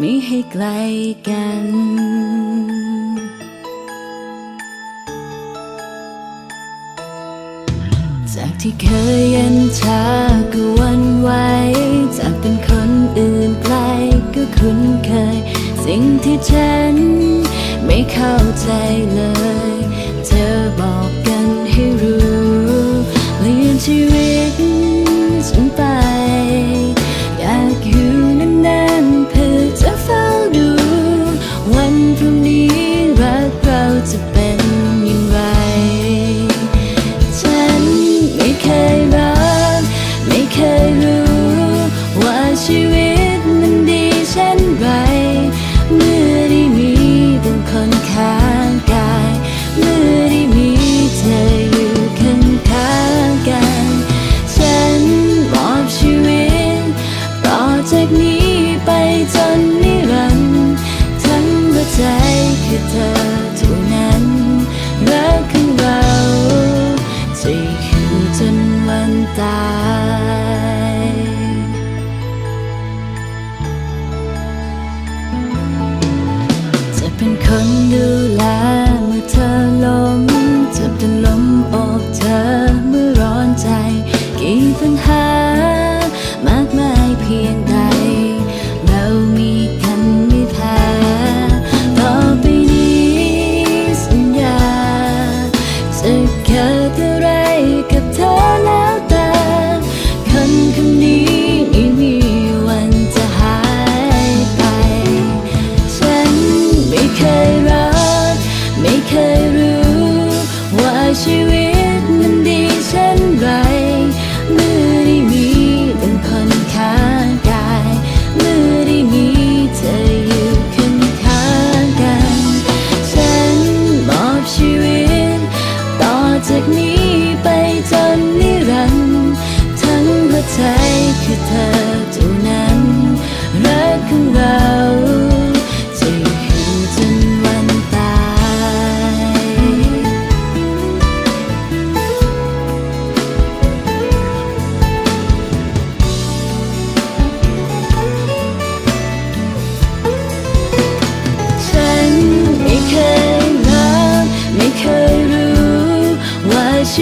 ไม่ให้ไกลกัน จากที่เคยเย็นชาก็วันไหวจากเป็นคนอื่นไกลก็คุ้นเคย สิ่งที่ฉันไม่เข้าใจเลย เธอบอก จนนิรันดร์ทั้งหัวใจคือเธอเท่านั้นรักของเราจะอยู่จนวันตายจะเป็นคนดูแลเมื่อเธอล้ม ว่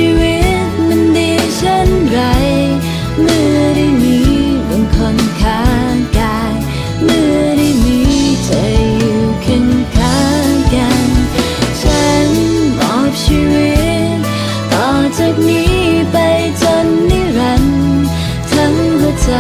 ชีวิตมันดีเช่นไร เมื่อได้มีบางคนข้างกาย เมื่อได้มีเธออยู่ข้างข้างกัน ฉันมอบชีวิต ต่อจากนี้ไปจนนิรันดร์ทั้งหัวใจ